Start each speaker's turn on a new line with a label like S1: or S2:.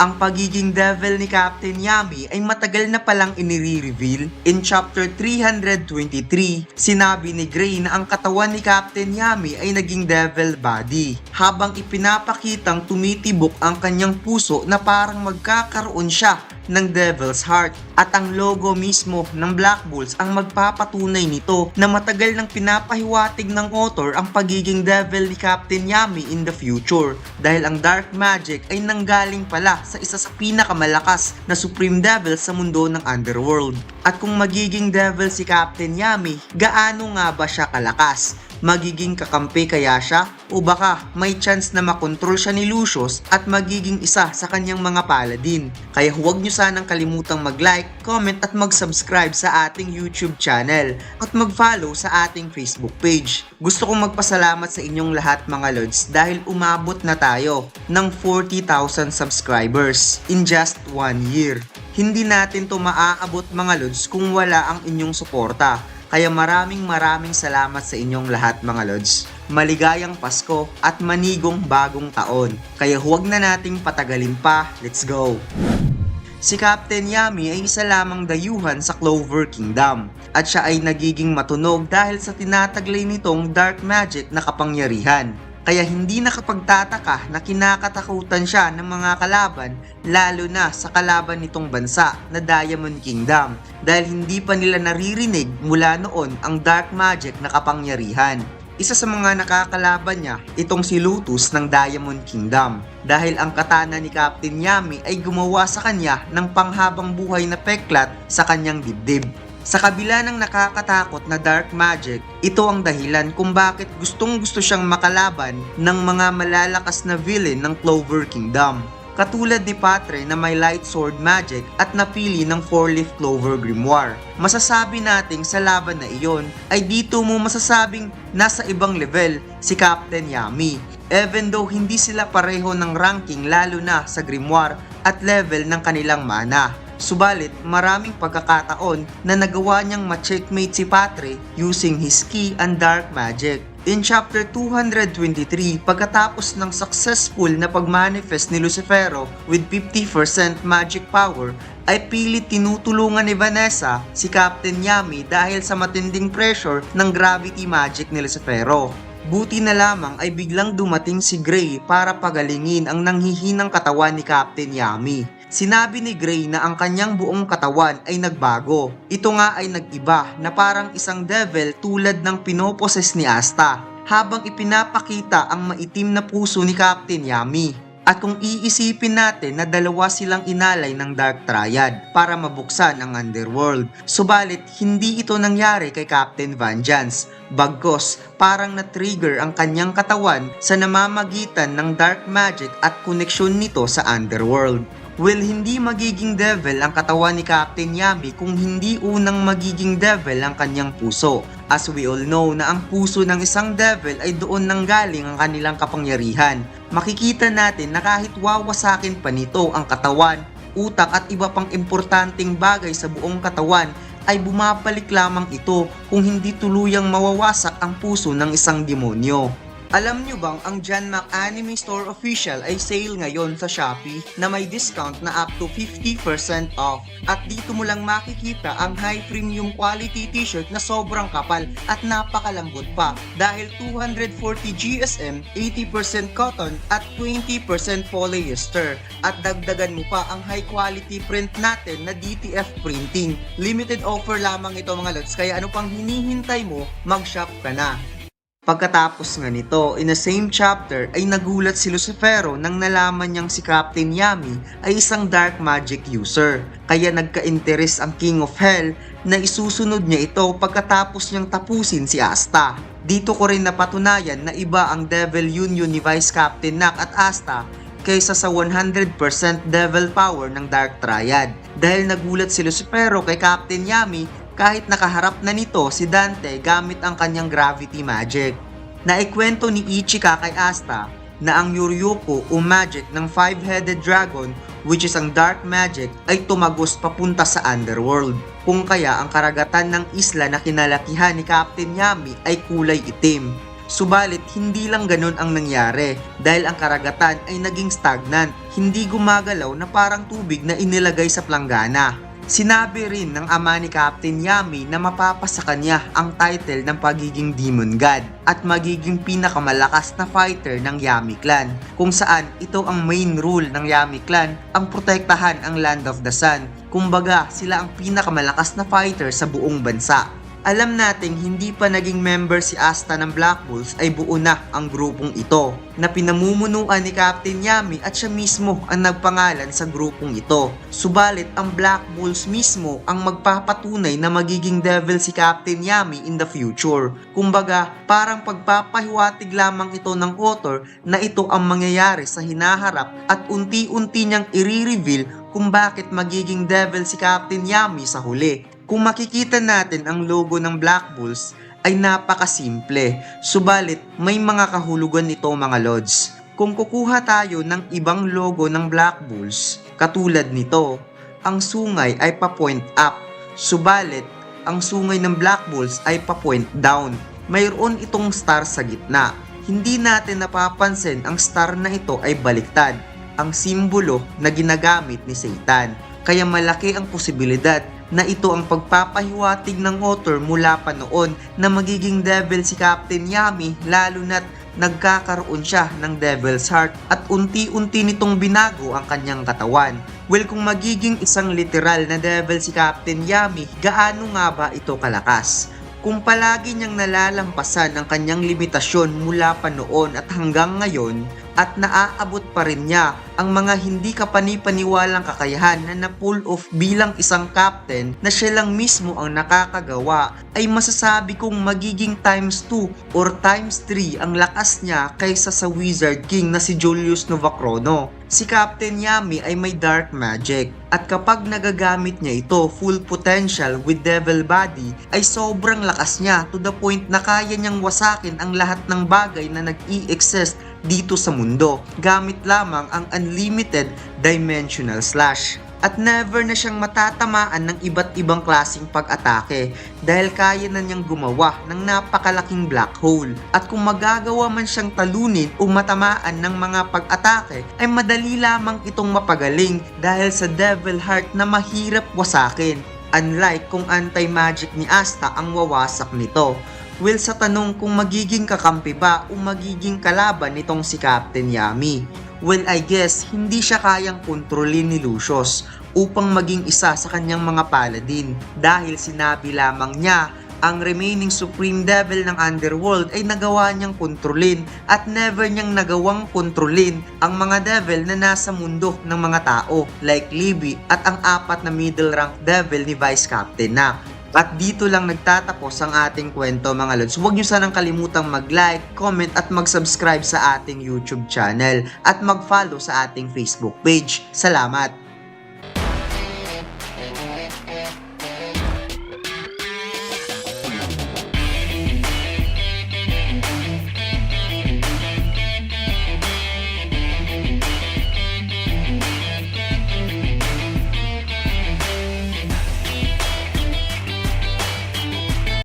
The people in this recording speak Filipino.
S1: Ang pagiging devil ni Captain Yami ay matagal na palang inire-reveal. In chapter 323, sinabi ni Gray na ang katawan ni Captain Yami ay naging devil body. Habang ipinapakitang tumitibok ang kanyang puso na parang magkakaroon siya ng Devil's Heart at ang logo mismo ng Black Bulls ang magpapatunay nito na matagal nang pinapahiwatig ng author ang pagiging devil ni Captain Yami in the future dahil ang dark magic ay nanggaling pala sa isa sa pinakamalakas na Supreme Devil sa mundo ng Underworld. At kung magiging devil si Captain Yami, gaano nga ba siya kalakas? Magiging kakampi kaya siya o baka may chance na makontrol siya ni Lucius at magiging isa sa kanyang mga paladin. Kaya huwag nyo sanang kalimutang mag-like, comment at mag-subscribe sa ating YouTube channel at mag-follow sa ating Facebook page. Gusto kong magpasalamat sa inyong lahat mga lods dahil umabot na tayo ng 40,000 subscribers in just one year. Hindi natin to maaabot mga lods kung wala ang inyong suporta. Kaya maraming maraming salamat sa inyong lahat mga Lods. Maligayang Pasko at manigong bagong taon. Kaya huwag na nating patagalin pa. Let's go! Si Captain Yami ay isa lamang dayuhan sa Clover Kingdom at siya ay nagiging matunog dahil sa tinataglay nitong dark magic na kapangyarihan. Kaya hindi nakapagtataka na kinakatakutan siya ng mga kalaban lalo na sa kalaban nitong bansa na Diamond Kingdom dahil hindi pa nila naririnig mula noon ang dark magic na kapangyarihan. Isa sa mga nakakalaban niya itong si Lutus ng Diamond Kingdom dahil ang katana ni Captain Yami ay gumawa sa kanya ng panghabang buhay na peklat sa kanyang dibdib. Sa kabila ng nakakatakot na dark magic, ito ang dahilan kung bakit gustong gusto siyang makalaban ng mga malalakas na villain ng Clover Kingdom. Katulad ni Patre na may light sword magic at napili ng four-leaf clover grimoire. Masasabi nating sa laban na iyon ay dito mo masasabing nasa ibang level si Captain Yami. Even though hindi sila pareho ng ranking lalo na sa grimoire at level ng kanilang mana. Subalit, maraming pagkakataon na nagawa niyang ma-checkmate si Patre using his key and dark magic. In chapter 223, pagkatapos ng successful na pagmanifest ni Lucifero with 50% magic power, ay pilit tinutulungan ni Vanessa si Captain Yami dahil sa matinding pressure ng gravity magic ni Lucifero. Buti na lamang ay biglang dumating si Gray para pagalingin ang nanghihinang katawan ni Captain Yami. Sinabi ni Gray na ang kanyang buong katawan ay nagbago. Ito nga ay nag-iba na parang isang devil tulad ng pinoposes ni Asta habang ipinapakita ang maitim na puso ni Captain Yami. At kung iisipin natin na dalawa silang inalay ng Dark Triad para mabuksan ang Underworld, subalit hindi ito nangyari kay Captain Vengeance. Bagkos, parang na-trigger ang kanyang katawan sa namamagitan ng dark magic at koneksyon nito sa Underworld. Will hindi magiging devil ang katawan ni Captain Yami kung hindi unang magiging devil ang kanyang puso. As we all know na ang puso ng isang devil ay doon nanggaling ang kanilang kapangyarihan. Makikita natin na kahit wawasakin pa nito ang katawan, utak at iba pang importanteng bagay sa buong katawan ay bumabalik lamang ito kung hindi tuluyang mawawasak ang puso ng isang demonyo. Alam nyo bang ang Jan Mac Anime Store Official ay sale ngayon sa Shopee na may discount na up to 50% off. At dito mo lang makikita ang high premium quality t-shirt na sobrang kapal at napakalambot pa dahil 240 GSM, 80% cotton at 20% polyester. At dagdagan mo pa ang high quality print natin na DTF printing. Limited offer lamang ito mga lods kaya ano pang hinihintay mo, mag-shop ka na. Pagkatapos nga nito, in the same chapter ay nagulat si Lucifero nang nalaman niyang si Captain Yami ay isang dark magic user. Kaya nagka-interes ang King of Hell na isusunod niya ito pagkatapos niyang tapusin si Asta. Dito ko rin napatunayan na iba ang Devil Union ni Vice Captain Nak at Asta kaysa sa 100% devil power ng Dark Triad. Dahil nagulat si Lucifero kay Captain Yami kahit nakaharap na nito si Dante gamit ang kanyang gravity magic. Naikwento ni Ichika kay Asta na ang Yuryuko o magic ng five-headed dragon which is ang dark magic ay tumagos papunta sa underworld. Kung kaya ang karagatan ng isla na kinalakihan ni Captain Yami ay kulay itim. Subalit hindi lang ganun ang nangyari dahil ang karagatan ay naging stagnant, hindi gumagalaw na parang tubig na inilagay sa planggana. Sinabi rin ng ama ni Captain Yami na mapapasa kanya ang title ng pagiging Demon God at magiging pinakamalakas na fighter ng Yami Clan kung saan ito ang main rule ng Yami Clan ang protektahan ang Land of the Sun. Kumbaga sila ang pinakamalakas na fighter sa buong bansa. Alam nating hindi pa naging member si Asta ng Black Bulls ay buo na ang grupong ito na pinamumunuan ni Captain Yami at siya mismo ang nagpangalan sa grupong ito. Subalit ang Black Bulls mismo ang magpapatunay na magiging devil si Captain Yami in the future. Kumbaga, parang pagpapahiwatig lamang ito ng author na ito ang mangyayari sa hinaharap at unti-unti niyang i-reveal kung bakit magiging devil si Captain Yami sa huli. Kung makikita natin ang logo ng Black Bulls ay napakasimple, subalit may mga kahulugan nito mga lods. Kung kukuha tayo ng ibang logo ng Black Bulls, katulad nito, ang sungay ay pa-point up, subalit ang sungay ng Black Bulls ay pa-point down. Mayroon itong star sa gitna. Hindi natin napapansin ang star na ito ay baliktad, ang simbolo na ginagamit ni Satan. Kaya malaki ang posibilidad na ito ang pagpapahiwatig ng author mula pa noon na magiging devil si Captain Yami lalo na't nagkakaroon siya ng devil's heart at unti-unti nitong binago ang kanyang katawan. Well, kung magiging isang literal na devil si Captain Yami, gaano nga ba ito kalakas? Kung palagi niyang nalalampasan ang kanyang limitasyon mula pa noon at hanggang ngayon, at naaabot pa rin niya ang mga hindi kapani-paniwalang kakayahan na na-pull off bilang isang captain na siya lang mismo ang nakakagawa, ay masasabi kong magiging times 2 or times 3 ang lakas niya kaysa sa Wizard King na si Julius Novacrono. Si Captain Yami ay may dark magic at kapag nagagamit niya ito full potential with devil body ay sobrang lakas niya to the point na kaya niyang wasakin ang lahat ng bagay na nag-i-exist dito sa mundo gamit lamang ang unlimited dimensional slash at never na siyang matatamaan ng iba't ibang klasing pag-atake dahil kaya na niyang gumawa ng napakalaking black hole. At kung magagawa man siyang talunin o matamaan ng mga pag-atake ay madali lamang itong mapagaling dahil sa devil heart na mahirap wasakin. Unlike kung anti-magic ni Asta ang wawasak nito. Will sa tanong kung magiging kakampi ba o magiging kalaban nitong si Captain Yami. Well, I guess hindi siya kayang kontrolin ni Lucius upang maging isa sa kanyang mga paladin dahil sinabi lamang niya ang remaining Supreme Devil ng Underworld ay nagawa niyang kontrolin at never niyang nagawang kontrolin ang mga devil na nasa mundo ng mga tao like Libby at ang apat na middle rank devil ni Vice Captain na. At dito lang nagtatapos ang ating kwento mga lods. Huwag nyo sanang kalimutang mag-like, comment at mag-subscribe sa ating YouTube channel at mag-follow sa ating Facebook page. Salamat!